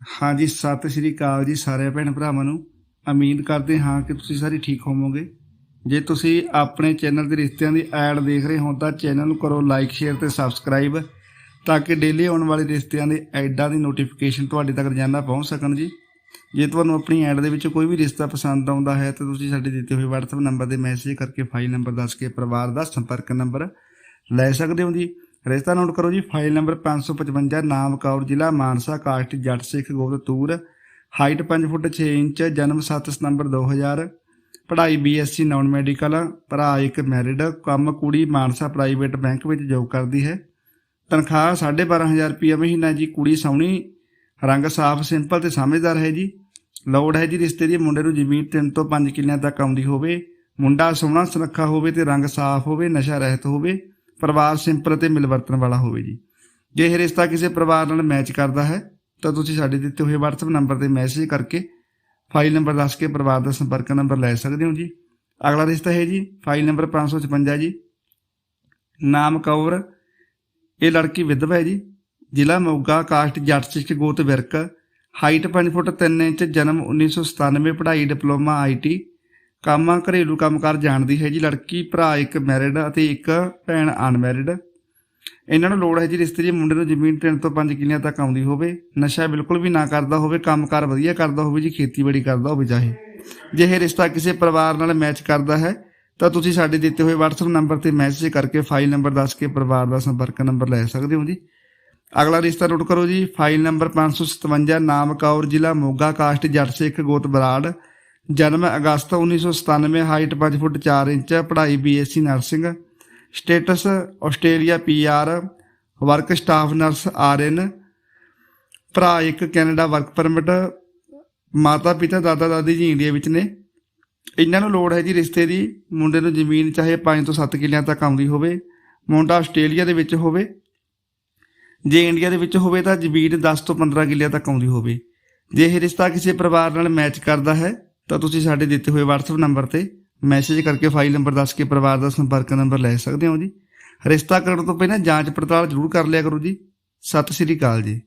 ਹਾਂਜੀ ਸਤਿ ਸ਼੍ਰੀ ਅਕਾਲ ਜੀ ਸਾਰੇ ਭੈਣ ਭਰਾਵਾਂ ਨੂੰ। ਉਮੀਦ ਕਰਦੇ ਹਾਂ ਕਿ ਤੁਸੀਂ ਸਾਰੇ ਠੀਕ ਹੋਵੋਗੇ। ਜੇ ਤੁਸੀਂ ਆਪਣੇ ਚੈਨਲ ਦੇ ਰਿਸ਼ਤਿਆਂ ਦੀ ਐਡ ਦੇਖ ਰਹੇ ਹੋ ਤਾਂ ਚੈਨਲ ਨੂੰ ਕਰੋ ਲਾਈਕ, ਸ਼ੇਅਰ ਤੇ ਸਬਸਕ੍ਰਾਈਬ ਤਾਂ ਕਿ ਡੇਲੀ ਆਉਣ ਵਾਲੇ ਰਿਸ਼ਤਿਆਂ ਦੇ ਐਡਾਂ ਦੀ ਨੋਟੀਫਿਕੇਸ਼ਨ ਤੁਹਾਡੇ ਤੱਕ ਰੋਜ਼ਾਨਾ ਪਹੁੰਚ ਸਕਣ ਜੀ। ਜੇ ਤੁਹਾਨੂੰ ਆਪਣੀ ਐਡ ਦੇ ਵਿੱਚ ਕੋਈ ਵੀ ਰਿਸ਼ਤਾ ਪਸੰਦ ਆਉਂਦਾ ਹੈ ਤਾਂ ਤੁਸੀਂ ਸਾਡੇ ਦਿੱਤੇ ਹੋਏ WhatsApp ਨੰਬਰ ਤੇ ਮੈਸੇਜ ਕਰਕੇ ਫਾਈਲ ਨੰਬਰ ਦੱਸ ਕੇ ਪਰਿਵਾਰ ਦਾ ਸੰਪਰਕ ਨੰਬਰ ਲੈ ਸਕਦੇ ਹੋ ਜੀ। ਰਿਸ਼ਤਾ ਨੋਟ ਕਰੋ ਜੀ, ਫਾਈਲ ਨੰਬਰ 555 ਨਾਮ ਕੌਰ ਜ਼ਿਲ੍ਹਾ, Mansa, caste, Jatt Sikh Gobind Toor, height 5 feet 6 inch, ਜਨਮ 7 ਸਤੰਬਰ 2000 ਪੜ੍ਹਾਈ ਬੀਐਸਸੀ ਨਾਨ ਮੈਡੀਕਲ ਭਰਾ ਇੱਕ ਮੈਰਿਡ ਕੰਮ ਕੁੜੀ ਮਾਨਸਾ ਪ੍ਰਾਈਵੇਟ ਬੈਂਕ ਵਿੱਚ ਜੋਬ ਕਰਦੀ ਹੈ। ਤਨਖਾਹ 12500 ਰੁਪਏ ਮਹੀਨਾ ਜੀ, ਕੁੜੀ ਸੋਹਣੀ, ਰੰਗ ਸਾਫ਼ ਸਿੰਪਲ ਤੇ ਸਮਝਦਾਰ ਹੈ ਜੀ। ਲੋੜ ਹੈ ਜੀ ਰਿਸ਼ਤੇ ਦੀ, ਮੁੰਡੇ ਨੂੰ ਜ਼ਮੀਨ 3 ਤੋਂ 5 ਕਿੱਲਿਆਂ ਤੱਕ ਆਉਂਦੀ ਹੋਵੇ। ਮੁੰਡਾ ਸੋਹਣਾ, ਸੁਨੱਖਾ ਹੋਵੇ ਤੇ ਰੰਗ ਸਾਫ਼ ਹੋਵੇ, ਨਸ਼ਾ ਰਹਿਤ ਹੋਵੇ। ਪਰਿਵਾਰ ਸਿੰਪਲ ਅਤੇ ਮਿਲਵਰਤਨ ਵਾਲਾ ਹੋਵੇ ਜੀ। ਜੇ ਇਹ ਰਿਸ਼ਤਾ ਕਿਸੇ ਪਰਿਵਾਰ ਨਾਲ ਮੈਚ ਕਰਦਾ ਹੈ, ਤਾਂ ਤੁਸੀਂ ਸਾਡੇ ਦਿੱਤੇ ਹੋਏ WhatsApp ਨੰਬਰ ਤੇ ਮੈਸੇਜ ਕਰਕੇ ਫਾਈਲ ਨੰਬਰ ਦੱਸ ਕੇ ਪਰਿਵਾਰ ਦਾ ਸੰਪਰਕ ਨੰਬਰ ਲੈ ਸਕਦੇ ਹੋ ਜੀ। ਅਗਲਾ ਰਿਸ਼ਤਾ ਹੈ ਜੀ ਫਾਈਲ ਨੰਬਰ 556 ਜੀ। ਨਾਮ ਕੌਰ, ਇਹ ਲੜਕੀ ਵਿਧਵਾ ਹੈ ਜੀ। ਜ਼ਿਲ੍ਹਾ ਮੋਗਾ, ਕਾਸਟ ਜੱਟ ਸਿੱਖ ਗੋਤ ਵਿਰਕ। ਹਾਈਟ 5 ਫੁੱਟ 3 ਇੰਚ, ਜਨਮ 1997 ਪੜ੍ਹਾਈ ਡਿਪਲੋਮਾ ਆਈਟੀ ਕੰਮ ਘਰੇਲੂ ਕੰਮਕਾਰ ਜਾਣਦੀ ਹੈ ਜੀ। ਲੜਕੀ, ਭਰਾ, ਇੱਕ ਮੈਰਿਡ ਅਤੇ ਇੱਕ ਭੈਣ ਅਨਮੈਰਿਡ ਇਹਨਾਂ ਨੂੰ ਲੋੜ ਹੈ ਜੀ ਰਿਸ਼ਤੇ ਦੀ। ਮੁੰਡੇ ਨੂੰ ਜ਼ਮੀਨ 3 ਤੋਂ 5 ਕਿੱਲਿਆਂ ਤੱਕ ਆਉਂਦੀ ਹੋਵੇ। ਨਸ਼ਾ ਬਿਲਕੁਲ ਵੀ ਨਾ ਕਰਦਾ ਹੋਵੇ। ਕੰਮਕਾਰ ਵਧੀਆ ਕਰਦਾ ਹੋਵੇ ਜੀ। ਖੇਤੀਬਾੜੀ ਕਰਦਾ ਹੋਵੇ ਚਾਹੇ। ਜੇ ਇਹ ਰਿਸ਼ਤਾ ਕਿਸੇ ਪਰਿਵਾਰ ਨਾਲ ਮੈਚ ਕਰਦਾ ਹੈ, ਤਾਂ ਤੁਸੀਂ ਸਾਡੇ ਦਿੱਤੇ ਹੋਏ WhatsApp ਨੰਬਰ ਤੇ ਮੈਸੇਜ ਕਰਕੇ ਫਾਈਲ ਨੰਬਰ ਦੱਸ ਕੇ ਪਰਿਵਾਰ ਦਾ ਸੰਪਰਕ ਨੰਬਰ ਲੈ ਸਕਦੇ ਹੋ ਜੀ। ਅਗਲਾ ਰਿਸ਼ਤਾ ਨੋਟ ਕਰੋ ਜੀ। ਫਾਈਲ ਨੰਬਰ 557 ਨਾਮ ਕੌਰ ਜ਼ਿਲ੍ਹਾ ਮੋਗਾ, ਕਾਸਟ, ਜੱਟ ਸਿੱਖ ਗੋਤ ਬਰਾੜ। ਜਨਮ ਅਗਸਤ 1997 ਹਾਈਟ 5 ਫੁੱਟ 4 ਇੰਚ, ਪੜ੍ਹਾਈ BSc nursing. Status Australia PR work staff nurse RN ਭਰਾ ਇੱਕ ਕੈਨੇਡਾ ਵਰਕ ਪਰਮਿਟ, ਮਾਤਾ ਪਿਤਾ, ਦਾਦਾ ਦਾਦੀ ਜੀ ਇੰਡੀਆ ਵਿੱਚ ਨੇ। ਇਹਨਾਂ ਨੂੰ ਲੋੜ ਹੈ ਜੀ ਰਿਸ਼ਤੇ ਦੀ, ਮੁੰਡੇ ਨੂੰ ਜ਼ਮੀਨ ਚਾਹੇ 5 ਤੋਂ 7 ਕਿੱਲਿਆਂ ਤੱਕ ਆਉਂਦੀ ਹੋਵੇ, ਮੁੰਡਾ ਆਸਟ੍ਰੇਲੀਆ ਦੇ ਵਿੱਚ ਹੋਵੇ। ਜੇ ਇੰਡੀਆ ਦੇ ਵਿੱਚ ਹੋਵੇ ਤਾਂ ਜ਼ਮੀਨ 10 ਤੋਂ 15 ਕਿੱਲਿਆਂ ਤੱਕ ਆਉਂਦੀ ਹੋਵੇ। ਜੇ ਇਹ ਰਿਸ਼ਤਾ ਕਿਸੇ ਪਰਿਵਾਰ ਨਾਲ ਮੈਚ ਕਰਦਾ ਹੈ ਤਾਂ ਤੁਸੀਂ ਸਾਡੇ ਦਿੱਤੇ ਹੋਏ WhatsApp ਨੰਬਰ ਤੇ ਮੈਸੇਜ ਕਰਕੇ ਫਾਈਲ ਨੰਬਰ ਦੱਸ ਕੇ ਪਰਿਵਾਰ ਦਾ ਸੰਪਰਕ ਨੰਬਰ ਲੈ ਸਕਦੇ ਹੋ ਜੀ। ਰਿਸ਼ਤਾ ਕਰਨ ਤੋਂ ਪਹਿਲਾਂ ਜਾਂਚ ਪੜਤਾਲ ਜ਼ਰੂਰ ਕਰ ਲਿਆ ਕਰੋ ਜੀ। ਸਤਿ ਸ੍ਰੀ ਅਕਾਲ ਜੀ।